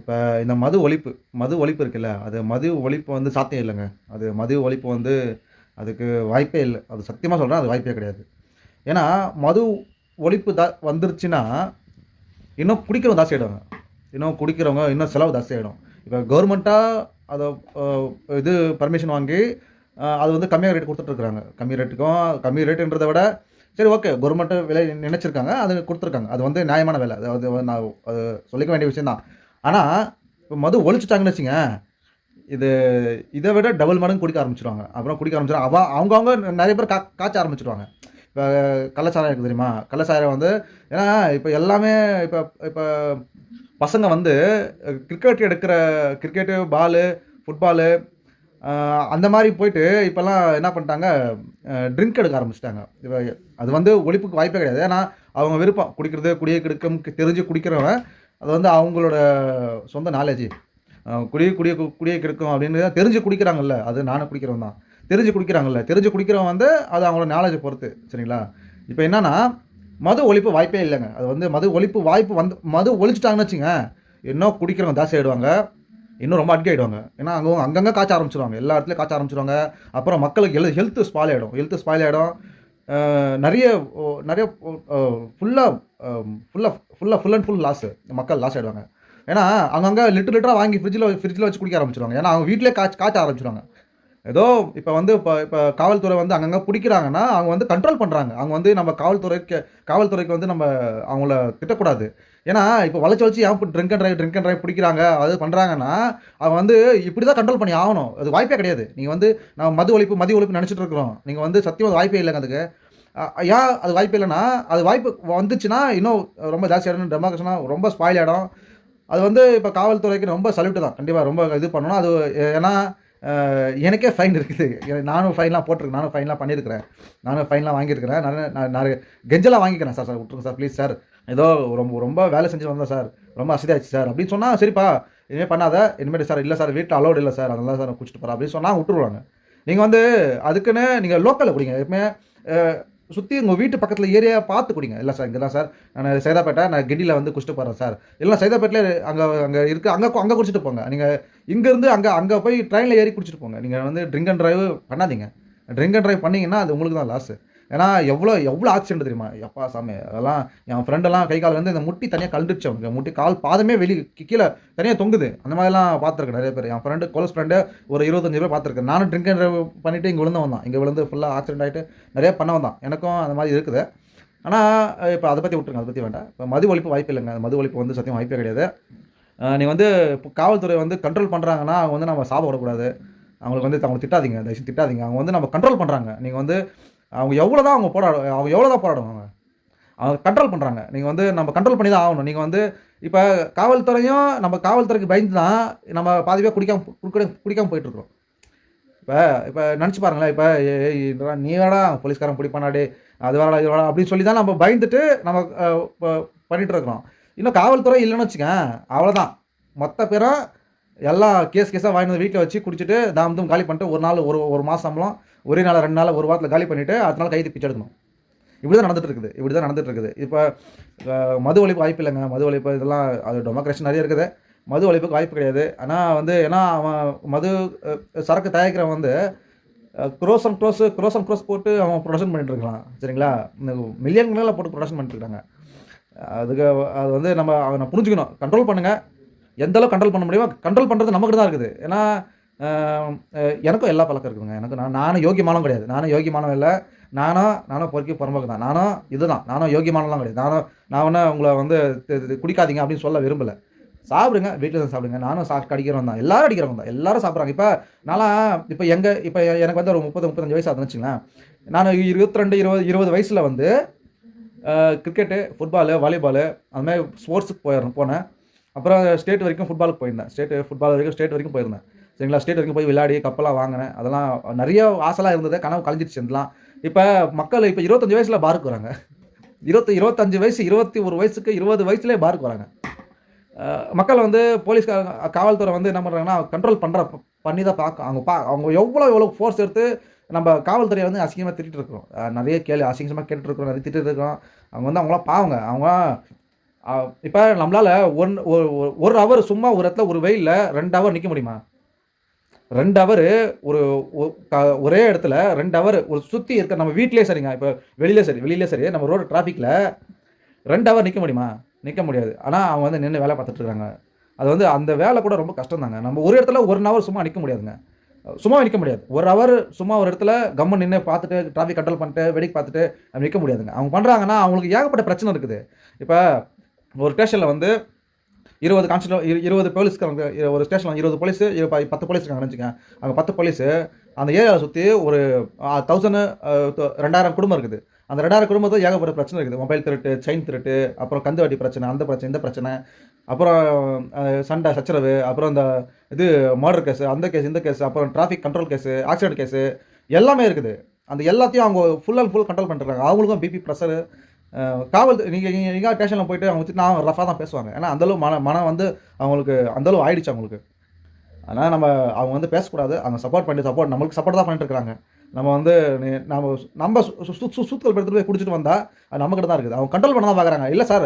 இப்போ இந்த மது ஒழிப்பு மது ஒழிப்பு இருக்குல்ல அது மது ஒழிப்பு வந்து சாத்தியம் இல்லைங்க. அது மது ஒழிப்பு வந்து அதுக்கு வாய்ப்பே இல்லை. அது சத்தியமாக சொல்கிறேன் அது வாய்ப்பே கிடையாது. ஏன்னா மது ஒழிப்பு த வந்துருச்சுன்னா இன்னும் குடிக்கிறவங்க ஜாஸ்தி ஆகிடுவாங்க இன்னும் குடிக்கிறவங்க இன்னும் செலவு ஜாஸ்தி ஆகிடும் இப்போ கவர்மெண்ட்டாக அதை இது பர்மிஷன் வாங்கி அது வந்து கம்மியாக ரேட் கொடுத்துட்ருக்குறாங்க கம்மி ரேட்டுக்கும் கம்மி ரேட்டுன்றதை விட சரி ஓகே கவர்மெண்ட்டு விலை நினச்சிருக்காங்க அது கொடுத்துருக்காங்க. அது வந்து நியாயமான விலை. அது அது நான் அது சொல்லிக்க வேண்டிய விஷயம் தான் ஆனால் இப்போ மது ஒழிச்சிட்டாங்கன்னு வச்சுங்க இது இதை விட டபுள் மடங்கு குடிக்க ஆரம்பிச்சிருவாங்க. அப்புறம் குடிக்க ஆரம்பிச்சிடும் அவ அவங்கவுங்க நிறைய பேர் கா காய்ச்ச ஆரம்பிச்சிடுவாங்க இப்போ கள்ளச்சாராயம் இருக்குது தெரியுமா? கள்ளச்சாராயம் வந்து ஏன்னா இப்போ எல்லாமே இப்போ இப்போ பசங்க வந்து கிரிக்கெட் எடுக்கிற கிரிக்கெட்டு பாலு ஃபுட்பாலு அந்த மாதிரி போயிட்டு இப்போல்லாம் என்ன பண்ணிட்டாங்க ட்ரிங்க் எடுக்க ஆரம்பிச்சிட்டாங்க. இப்போ அது வந்து ஒழிப்புக்கு வாய்ப்பே கிடையாது. ஏன்னா அவங்க விருப்பம் குடிக்கிறது குடியை கெடுக்கும் தெரிஞ்சு குடிக்கிறவன் அது வந்து அவங்களோட சொந்த நாலேஜ் குடிய குடிய குடிய கிடக்கும் அப்படின்னு தெரிஞ்சு குடிக்கிறாங்கல்ல அது நானும் குடிக்கிறவன் தான். தெரிஞ்சு குடிக்கிறாங்கல்ல தெரிஞ்சு குடிக்கிறவன் வந்து அது அவங்களோட நாலேஜை பொறுத்து சரிங்களா? இப்போ என்னன்னா மது ஒழிப்பு வாய்ப்பே இல்லைங்க. அது வந்து மது ஒழிப்பு வாய்ப்பு வந்து மது ஒழிச்சிட்டாங்கன்னு வச்சுங்க இன்னும் குடிக்கிறவங்க ஜாஸ்தி ஆகிடுவாங்க இன்னும் ரொம்ப அட்கி ஆகிடுவாங்க ஏன்னா அங்கே அங்கங்கே காய்ச்ச ஆரம்பிச்சிருவாங்க. எல்லா இடத்துலையும் காய்ச்ச ஆரம்பிச்சிருவாங்க. அப்புறம் மக்களுக்கு ஹெல் ஹெல்த் ஸ்பாயில் ஆகிடும் ஹெல்த் ஸ்பாயில் ஆகிடும் நிறைய ஓ, நிறைய ஃபுல்லாக ஃபுல்லாக ஃபுல்லாக ஃபுல் அண்ட் ஃபுல் லாஸு மக்கள் லாஸ் ஆகிடுவாங்க ஏன்னா அங்கங்கே லிட்டர் லிட்டராக வாங்கி ஃப்ரிட்ஜில் ஃப்ரிட்ஜில் வச்சு குடிக்க ஆரம்பிச்சிருவாங்க. ஏன்னா அவங்க வீட்டிலே காய்ச்சி காய்ச்ச ஆரம்பிச்சிருவாங்க. ஏதோ இப்போ வந்து இப்போ இப்போ காவல்துறை வந்து அங்கங்கே பிடிக்கிறாங்கன்னா அவங்க வந்து கண்ட்ரோல் பண்ணுறாங்க அவங்க வந்து நம்ம காவல்துறைக்கு காவல்துறைக்கு வந்து நம்ம அவங்கள திட்டக்கூடாது. ஏன்னா இப்போ வளைச்சு வச்சு ஏன் drink and drive drink and drive பிடிக்கிறாங்க? அது பண்ணுறாங்கன்னா அவன் வந்து இப்படி தான் கண்ட்ரோல் பண்ணி ஆகணும். அது வாய்ப்பே கிடையாது. நீங்கள் வந்து நம்ம மது ஒழிப்பு மதிய ஒழிப்பு நினச்சிட்டு இருக்கிறோம். நீங்கள் வந்து சத்தியம் அது வாய்ப்பே இல்லைங்க அதுக்கு. ஏன் அது வாய்ப்பு இல்லைன்னா அது வாய்ப்பு வந்துச்சுன்னா இன்னும் ரொம்ப ஜாஸ்தியாகிடும் டெமோக்ரேஷனாக ரொம்ப ஸ்பாயில் ஆகிடும் அது வந்து இப்போ காவல்துறைக்கு ரொம்ப சல்யூட்டு தான். கண்டிப்பாக ரொம்ப இது பண்ணணும். அது ஏன்னா எனக்கே ஃபைன் இருக்குது. நானும் ஃபைன்லாம் போட்டிருக்கேன். நானும் ஃபைன்லாம் பண்ணியிருக்கிறேன் நானும் ஃபைன்லாம் வாங்கியிருக்கிறேன். நான் நான் நிறைய கெஞ்சலாம் வாங்கிக்கிறேன் சார். சார் விட்டுருங்க சார். Please sir. ஏதோ ரொம்ப ரொம்ப வேலை செஞ்சு வந்தேன் சார். ரொம்ப அசதியாச்சு சார். அப்படின்னு சொன்னால் சரிப்பா இனிமேல் பண்ணாத. இனிமேல் சார் இல்லை சார் வீட்டில் அலோடு இல்லை சார். அதெல்லாம் சார் குடிச்சிட்டு போகிறேன் அப்படின்னு சொன்னால் விட்டுருவாங்க. நீங்கள் வந்து அதுக்குன்னு நீங்கள் லோக்கலில் குடிங்க. எப்பவுமே சுற்றி உங்கள் வீட்டு பக்கத்தில் ஏரியா பார்த்து குடிங்க. இல்லை சார் இங்கே தான் சார். நான் சைதாப்பேட்டை நான் கெடியில் வந்து குடிச்சிட்டு போகிறேன் சார். இல்லை சைதாப்பேட்டில் அங்கே அங்கே இருக்குது அங்கே அங்கே குடிச்சிட்டு போங்க. நீங்கள் இங்கேருந்து அங்கே அங்கே போய் ட்ரெயினில் ஏறி குடிச்சிட்டு போங்க. நீங்கள் வந்து ட்ரிங்க் அண்ட் டிரைவ் பண்ணாதீங்க. ட்ரிங்க் அண்ட் ட்ரைவ் பண்ணிங்கன்னா அது உங்களுக்கு தான் லாஸு ஏன்னா எவ்வளோ எவ்வளோ ஆக்சிடென்ட் தெரியுமா? எப்பா சாமி அதெல்லாம் என் ஃப்ரெண்டெல்லாம் கை கால் வந்து இந்த முட்டி தனியாக கழுந்துச்சு அவங்க முட்டி கால் பாதமே வெளி கீழே தனியாக தொங்குது. அந்த மாதிரிலாம் பார்த்துருக்கேன் நிறைய பேர். என் ஃப்ரெண்டு கோலஸ் ஃப்ரெண்டு ஒரு இருபத்தஞ்சு பேர் பார்த்துருக்கேன். நானும் ட்ரிங்க் அண்ட் பண்ணிவிட்டு இங்கே விழுந்து வந்தான் இங்கே விழுந்து ஃபுல்லாக ஆக்சிடென்ட் ஆகிட்டு நிறைய பண்ண வந்தான் எனக்கும் அந்த மாதிரி இருக்குது. ஆனால் இப்போ அதை பற்றி விட்டுருங்க. அதை பற்றி வேண்டாம். இப்போ மது ஒழிப்பு வாய்ப்பு இல்லைங்க. அந்த மது ஒழிப்பு வந்து சத்தியம் வாய்ப்பே கிடையாது. நீ வந்து இப்போ காவல்துறை வந்து கண்ட்ரோல் பண்ணுறாங்கன்னா அவங்க வந்து நம்ம சாப்பிடக்கூடாது அவங்களுக்கு வந்து அவங்க திட்டாதீங்க. தயவுசெய்து திட்டாதீங்க. அவங்க வந்து நம்ம கண்ட்ரோல் பண்ணுறாங்க நீங்கள் வந்து அவங்க எவ்வளோ தான் அவங்க போராட அவங்க எவ்வளோ தான் போராடுவாங்க. அவங்க கண்ட்ரோல் பண்ணுறாங்க நீங்கள் வந்து நம்ம கண்ட்ரோல் பண்ணி தான் ஆகணும். நீங்கள் வந்து இப்போ காவல்துறையும் நம்ம காவல்துறைக்கு பயந்து தான் நம்ம பாதி பேர் குடிக்காம குடிக்க குடிக்காமல் போயிட்டுருக்கோம் இப்போ இப்போ நினச்சி பாருங்களேன். இப்போ நீ வேடா போலீஸ்காரன் பிடிப்பானாடி அது வேடா இது வேடா அப்படின்னு சொல்லி தான் நம்ம பயந்துட்டு நம்ம பண்ணிகிட்டு இப்போ இருக்கிறோம் இன்னும் காவல்துறை இல்லைன்னு வச்சுக்கேன். அவ்வளோதான் மொத்த பேரும் எல்லாம் கேஸ் கேஸாக வாங்கி வந்து வீட்டில் வச்சு குடிச்சிட்டு தாம் காலி பண்ணிட்டு ஒரு நாள் ஒரு ஒரு மாதம் சம்பளம் ஒரே நாள் ரெண்டு நாள் ஒரு வாரத்தில் காலி பண்ணிவிட்டு அடுத்த நாள் கைது பிச்சை எடுக்கணும். இப்படி தான் நடந்துட்டு இருக்குது இப்படி தான் நடந்துட்டு இருக்குது. இப்போ மது ஒழிப்பு வாய்ப்பு இல்லைங்க. மது ஒழிப்பு இதெல்லாம் அது டெமோக்ரேஷன் நிறைய இருக்குது. மது ஒழிப்புக்கு வாய்ப்பு கிடையாது. ஆனால் வந்து ஏன்னா அவன் மது சரக்கு தயாரிக்கிறவன் வந்து gross and gross gross and gross போட்டு அவன் ப்ரொடக்ஷன் பண்ணிட்டுருக்கலாம் சரிங்களா? இந்த மில்லியன் கணக்கில் போட்டு ப்ரொடக்ஷன் பண்ணிட்டு இருக்காங்க. அதுக்கு அது வந்து நம்ம அவனை புரிஞ்சுக்கணும். கண்ட்ரோல் பண்ணுங்கள் எந்தளவு கண்ட்ரோல் பண்ண முடியுமோ கண்ட்ரோல் பண்ணுறது நமக்கு தான் இருக்குது. ஏன்னா எனக்கும் எல்லா பழக்கம் இருக்குதுங்க. எனக்கு நான் நானும் யோகியமானம் கிடையாது. நானும் யோகியமானம் இல்லை. நானும் நானும் பொறுக்கி புறம்போக்கு தான் நானும் இதுதான். நானும் யோகியமானலாம் கிடையாது. நானும் நான் ஒன்று உங்களை வந்து குடிக்காதீங்க அப்படின்னு சொல்ல விரும்பலை. சாப்பிடுங்க வீட்டில் தான் சாப்பிடுங்க. நானும் சா கடிக்கிறவன் தான். எல்லாரும் அடிக்கிறவங்க தான். எல்லாரும் சாப்பிட்றாங்க. இப்போ நான்லாம் இப்போ எங்கள் இப்போ எனக்கு வந்து ஒரு முப்பது முப்பத்தஞ்சு வயசு ஆகுதுன்னு வச்சுங்களேன். நான் இருபத்தி ரெண்டு இருபது இருபது வயசில் வந்து கிரிக்கெட்டு ஃபுட்பாலு வாலிபாலு அந்த மாதிரி ஸ்போர்ட்ஸுக்கு போயிடுறேன் போனேன். அப்புறம் ஸ்டேட் வரைக்கும் ஃபுட்பாலுக்கு போயிருந்தேன். ஸ்டேட் ஃபுட்பால் வரைக்கும் ஸ்டேட் வரைக்கும் போயிருந்தேன். சரிங்களா? ஸ்டேட் வரைக்கும் போய் விளையாடி கப்பெல்லாம் வாங்கினேன். அதெல்லாம் நிறைய ஆசைலாம் இருந்தது. கனவு கலைஞ்சிருச்சு இருந்தலாம் இப்போ மக்கள் இப்போ இருபத்தஞ்சு வயசில் பாருக்கு வராங்க. இருபத்தி இருபத்தஞ்சு வயசு இருபத்தி ஒரு வயசுக்கு இருபது வயசுலேயே பாருக்கு வராங்க. மக்கள் வந்து போலீஸ்காரங்க காவல்துறை வந்து என்ன பண்ணுறாங்கன்னா கண்ட்ரோல் பண்ணுற பண்ணி தான் பார்க்க அவங்க பா அவங்க எவ்வளோ எவ்வளோ ஃபோர்ஸ் எடுத்து நம்ம காவல்துறையை வந்து அசிங்கமாக திட்டிட்டு இருக்கிறோம். நிறைய கேள்வி அசிங்கமாக கேட்டுருக்கோம் நிறைய திட்டிட்டு அவங்க வந்து அவங்களாம் பாவங்க. அவங்க இப்போ நம்மளால் ஒன் ஒரு ஹவர் சும்மா ஒரு இடத்துல ஒரு வெயிலில் ரெண்டு ஹவர் நிற்க முடியுமா? ரெண்டு ஹவர் ஒரு ஒரே இடத்துல ரெண்டு ஹவர் ஒரு சுற்றி இருக்க நம்ம வீட்லேயே சரிங்க. இப்போ வெளியிலே சரி வெளியிலே சரி நம்ம ரோடு டிராஃபிக்கில் ரெண்டு ஹவர் நிற்க முடியுமா? நிற்க முடியாது. ஆனால் அவங்க வந்து நின்று வேலை பார்த்துட்டு இருக்காங்க. அது வந்து அந்த வேலை கூட ரொம்ப கஷ்டம் தாங்க. நம்ம ஒரு இடத்துல ஒரு ஹவர் சும்மா நிற்க முடியாதுங்க. சும்மா நிற்க முடியாது. ஒரு ஹவர் சும்மா ஒரு இடத்துல கம்மன் நின்று பார்த்துட்டு டிராஃபிக் கண்ட்ரோல் பண்ணிட்டு வெடிக்கு பார்த்துட்டு நிற்க முடியாதுங்க. அவங்க பண்ணுறாங்கன்னா அவங்களுக்கு ஏகப்பட்ட பிரச்சனை இருக்குது. இப்போ ஒரு ஸ்டேஷனில் வந்து இருபது கான்ஸ்டபிள் இருபது போலீஸ் ஒரு ஸ்டேஷனில் இருபது போலீஸ் பத்து போலீஸ் இருக்காங்க நினச்சிக்கேன் அங்கே பத்து போலீஸு அந்த ஏரியாவை சுற்றி ஒரு தௌசண்ட் ரெண்டாயிரம் குடும்பம் இருக்குது. அந்த ரெண்டாயிரம் குடும்பத்தில் ஏகப்பட்ட பிரச்சனை இருக்குது. மொபைல் திருட்டு செயின் திருட்டு அப்புறம் கந்து வட்டி பிரச்சனை அந்த பிரச்சனை இந்த பிரச்சனை அப்புறம் சண்டை சச்சரவு அப்புறம் இந்த இது மர்டர் கேஸு அந்த கேஸ் இந்த கேஸ் அப்புறம் traffic control case accident case எல்லாமே இருக்குது. அந்த எல்லாத்தையும் அவங்க ஃபுல் அண்ட் ஃபுல் கண்ட்ரோல் பண்ணுறாங்க அவங்களுக்கும் பிபி ப்ரெஷரு காவல் நீங்கள் நீங்கள் ஸ்டேஷனில் போயிட்டு அவங்க வச்சு நான் ரஃபாக தான் பேசுவாங்க ஏன்னா அந்தளவு மன மனம் வந்து அவங்களுக்கு அந்தளவு ஆயிடுச்சு அவங்களுக்கு அதனால் நம்ம அவங்க வந்து பேசக்கூடாது அவங்க சப்போர்ட் பண்ணி சப்போர்ட் நம்மளுக்கு சப்போர்ட் தான் பண்ணிட்டு இருக்காங்க நம்ம வந்து நம்ம நம்ம சு- சு- சு- சுத்தல் எடுத்துகிட்டு போய் குடிச்சிட்டு வந்தால் அது நம்மக்கிட்ட தான் இருக்குது அவங்க கண்ட்ரோல் பண்ண தான் பார்க்குறாங்க இல்லை சார்